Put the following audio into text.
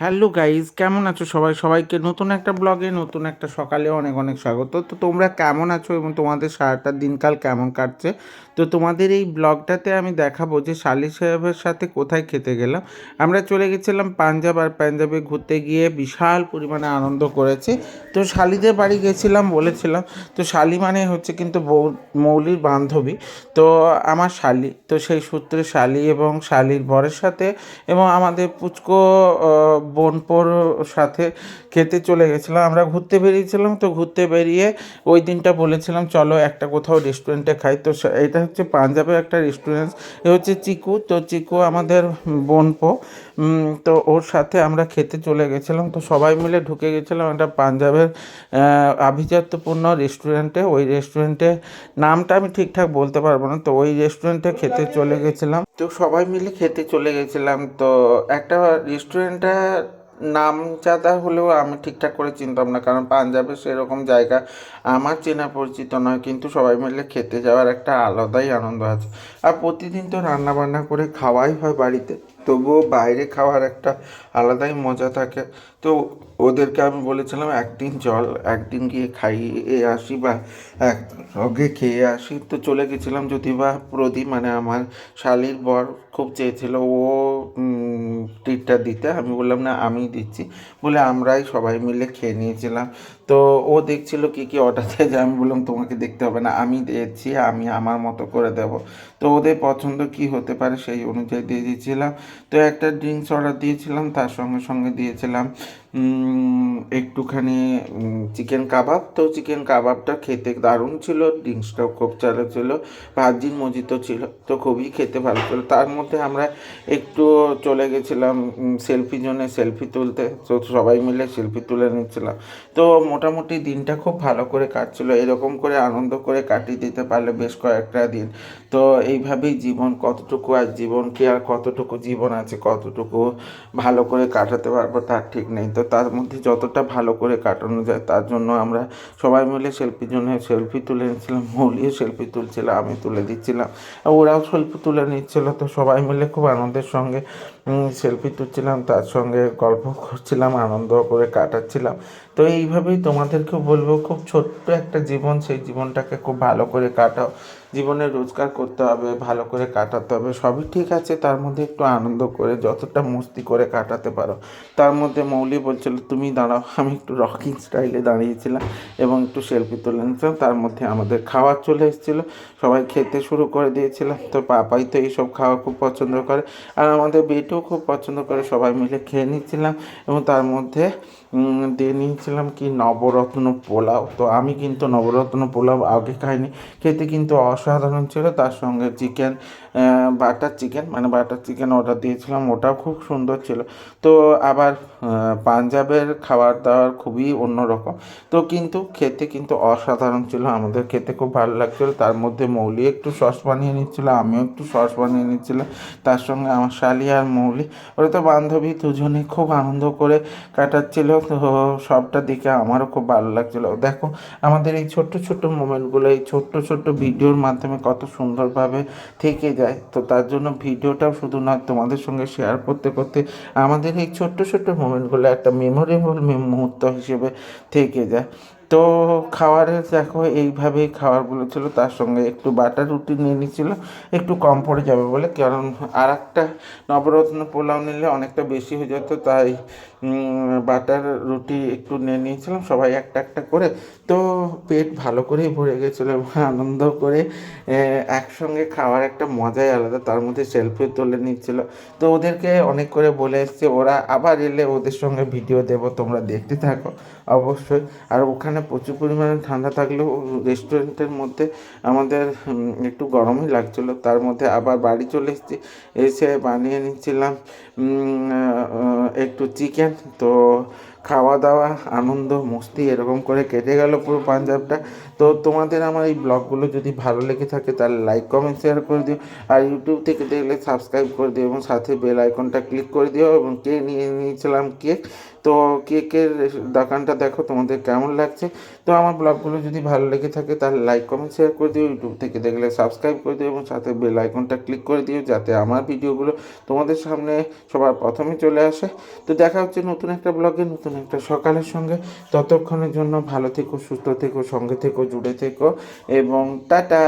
Hello guys কেমন আছো সবাই? সবাইকে নতুন একটা ব্লগে, নতুন একটা সকালে অনেক অনেক স্বাগত। তো তোমরা কেমন আছো এবং তোমাদের সারাটা দিনকাল কেমন কাটছে? তো তোমাদের এই ব্লগটাতে আমি দেখাবো যে শালি সাহেবের সাথে কোথায় খেতে গেলাম। আমরা চলে গেছিলাম পাঞ্জাব আর পাঞ্জাবে ঘুরতে গিয়ে বিশাল পরিমাণে আনন্দ করেছি। তো শালিদের বাড়ি গেছিলাম বলেছিলাম। তো শালি মানে হচ্ছে কিন্তু মৌলির বান্ধবী। তো আমার শালি, তো সেই সূত্রে শালি এবং শালির বরের সাথে এবং আমাদের পুচকো বোনপোর সাথে খেতে চলে গেছিলাম। আমরা ঘুরতে বেরিয়েছিলাম, তো ঘুরতে বেরিয়ে ওই দিনটা বলেছিলাম, চলো একটা কোথাও রেস্টুরেন্টে খাই। তো এটা হচ্ছে পাঞ্জাবের একটা রেস্টুরেন্ট এ হচ্ছে চিকু। তো চিকু আমাদের বোনপো তো ওর সাথে আমরা খেতে চলে গেছিলাম। তো সবাই মিলে ঢুকে গেছিলাম একটা পাঞ্জাবের আভিজাত্যপূর্ণ রেস্টুরেন্টে ওই রেস্টুরেন্টে নামটা আমি ঠিকঠাক বলতে পারব না, তো ওই রেস্টুরেন্টে খেতে চলে গেছিলাম। তো সবাই মিলে খেতে চলে গেছিলাম। তো একটা রেস্টুরেন্টটা নাম চাঁদা হলেও আমি ঠিকঠাক করে চিনতাম না, কারণ পাঞ্জাবে সেরকম জায়গা আমার চেনা পরিচিত নয়, কিন্তু সবাই মিলে খেতে যাওয়ার একটা আলাদাই আনন্দ আছে। আর প্রতিদিন তো রান্না বান্না করে খাওয়াই হয় বাড়িতে, তবুও বাইরে খাওয়ার একটা আলাদাই মজা থাকে। তো ওদেরকে আমি বলেছিলাম একদিন চল একদিন গিয়ে খাইয়ে আসি বা একসঙ্গে খেয়ে আসি। তো চলে গেছিলাম যদি বা প্রদীপ মানে আমার শালির বর খুব চেয়েছিল, ও ট্রিটটা দিতে। আমি বললাম না আমি দিচ্ছি। বলে আমরাই সবাই মিলে খেয়ে নিয়েছিলাম। তো ও দেখছিল কি কি অর্ডার দেয় যে আমি বললাম, তোমাকে দেখতে হবে না, আমি দিয়েছি, আমি আমার মতো করে দেব। তো ওদের পছন্দ কি হতে পারে সেই অনুযায়ী দিয়ে দিয়েছিলাম। তো একটা ড্রিঙ্কস অর্ডার দিয়েছিলাম, তার সঙ্গে সঙ্গে দিয়েছিলাম একটুখানি চিকেন কাবাব তো চিকেন কাবাবটা খেতে দারুণ ছিল ড্রিঙ্কসটাও খুব চালু ছিল, ভাজির মজিতো ছিল, তো খুবই খেতে ভালো ছিল। তার মধ্যে আমরা একটু চলে গেছিলাম সেলফি জোনে সেলফি তুলতে, তো সবাই মিলে সেলফি তুলে নিচ্ছিলাম। তো মোটামুটি দিনটা খুব ভালো করে কাটছিল। এরকম করে আনন্দ করে কাটিয়ে দিতে পারলে বেশ কয়েকটা দিন। তো এইভাবেই জীবন কতটুকু আর জীবন কি আর কতটুকু জীবন আছে, কতটুকু ভালো করে কাটাতে পারব তার ঠিক নেই। তো তার মধ্যে যতটা ভালো করে কাটানো যায় তার জন্য আমরা সবাই মিলে সেলফির জন্য সেলফি তুলে নিচ্ছিলাম মৌলিও সেলফি তুলছিল, আমি তুলে দিচ্ছিলাম। ওরাও সেলফি তুলে নিচ্ছিল, তো সবাই মিলে খুব আনন্দের সঙ্গে সেলফি তুলছিলাম, তার সঙ্গে গল্প করছিলাম আনন্দ করে কাটাচ্ছিলাম। তো এইভাবেই তোমাদেরকেও বলব খুব ছোট্ট একটা জীবন সেই জীবনটাকে খুব ভালো করে কাটাও। জীবনে রোজগার করতে হবে, ভালো করে কাটাতে হবে, সবই ঠিক আছে। তার মধ্যে একটু আনন্দ করে, যতটা মস্তি করে কাটাতে পারো। তার মধ্যে মৌলি বলছিল, তুমি দাঁড়াও, আমি একটু রকিং স্টাইলে দাঁড়িয়েছিলাম এবং একটু সেলফি তুলে নিয়েছিলাম তার মধ্যে আমাদের খাবার চলে এসেছিল, সবাই খেতে শুরু করে দিয়েছিলাম তো পাপাই তো এইসব খাওয়া খুব পছন্দ করে। আর আমাদের বেটিও খুব পছন্দ করে, সবাই মিলে খেয়ে নিচ্ছিলাম এবং তার মধ্যে দিয়ে নিয়েছিলাম কি, নবরত্ন পোলাও। তো আমি কিন্তু নবরত্ন পোলাও আগে খাইনি, খেতে কিন্তু অসাধারণ ছিল। তার সঙ্গে চিকেন বাটার চিকেন মানে বাটার চিকেন অর্ডার দিয়েছিলাম, ওটাও খুব সুন্দর ছিল। তো আবার পাঞ্জাবের খাবার দাবার খুবই অন্যরকম। তো কিন্তু খেতে কিন্তু অসাধারণ ছিল, আমাদের খেতে খুব ভালো লাগছিল। তার মধ্যে মৌলি একটু সস বানিয়ে নিচ্ছিল, আমিও একটু সস বানিয়ে নিচ্ছিলাম। তার সঙ্গে আমার শালি আর মৌলি, ওরা তো বান্ধবী দুজনে খুব আনন্দ করে কাটাচ্ছিল। তো সবটা দেখে আমারও খুব ভালো লাগছিল। দেখো, আমাদের এই ছোট্ট ছোট্ট মোমেন্টগুলো এই ছোট্ট ছোট্ট ভিডিওর মাধ্যমে কত সুন্দরভাবে থেকে যায়। তো তার জন্য ভিডিওটাও শুধু না তোমাদের সঙ্গে শেয়ার করতে করতে আমাদের এই ছোট্ট ছোট্ট মোমেন্টগুলো একটা মেমোরেবল মুহূর্ত হিসেবে থেকে যায়। তো খাবারের দেখো এইভাবেই খাবারগুলো ছিল তার সঙ্গে একটু বাটার রুটি নিয়ে নিচ্ছিল একটু কম পড়ে যাবে বলে, কারণ আর একটা নবরত্ন পোলাও নিলে অনেকটা বেশি হয়ে যেত, তাই বাটার রুটি একটু নিয়ে নিয়েছিলাম, সবাই একটা একটা করে, তো পেট ভালো করেই ভরে গেছিল আনন্দ করে একসঙ্গে খাওয়ার একটা মজাই আলাদা, তার মধ্যে সেলফি তুলে নিচ্ছিল তো ওদেরকে অনেক করে বলে এসছে, ওরা আবার এলে ওদের সঙ্গে ভিডিও দেব, তোমরা দেখতে থাকো, অবশ্যই, আর ওখানে প্রচুর পরিমাণে ঠান্ডা থাকলেও রেস্টুরেন্টের মধ্যে আমাদের একটু গরমই লাগছিল। তার মধ্যে আবার বাড়ি চলে এসেছি, এসে বানিয়ে নিচ্ছিলাম একটু চিকেন তো খাওয়া দাওয়া আনন্দ, মস্তি এরকম করে কেটে গেল পুরো পাঞ্জাবটা। তো তোমাদের আমার এই ব্লগগুলো যদি ভালো লেগে থাকে তাহলে লাইক কমেন্ট শেয়ার করে দিও। আর ইউটিউব থেকে দেখলে সাবস্ক্রাইব করে দিও এবং সাথে বেল আইকনটা ক্লিক করে দিও এবং কে নিয়ে নিয়েছিলাম কেক তো কেকের দোকানটা দেখো তোমাদের কেমন লাগছে। তো আমার ব্লগগুলো যদি ভালো লেগে থাকে তাহলে লাইক কমেন্ট শেয়ার করে দিও ইউটিউব থেকে দেখলে সাবস্ক্রাইব করে দিও এবং সাথে বেল আইকনটা ক্লিক করে দিও যাতে আমার ভিডিওগুলো তোমাদের সামনে সবার প্রথমে চলে আসে। তো দেখা হচ্ছে নতুন একটা ব্লগে নতুন একটা সকালের সঙ্গে। ততক্ষণের জন্য ভালো থেকো, সুস্থ থেকো, সঙ্গে থেকো, জুড়ে থেকো এবং টাটা!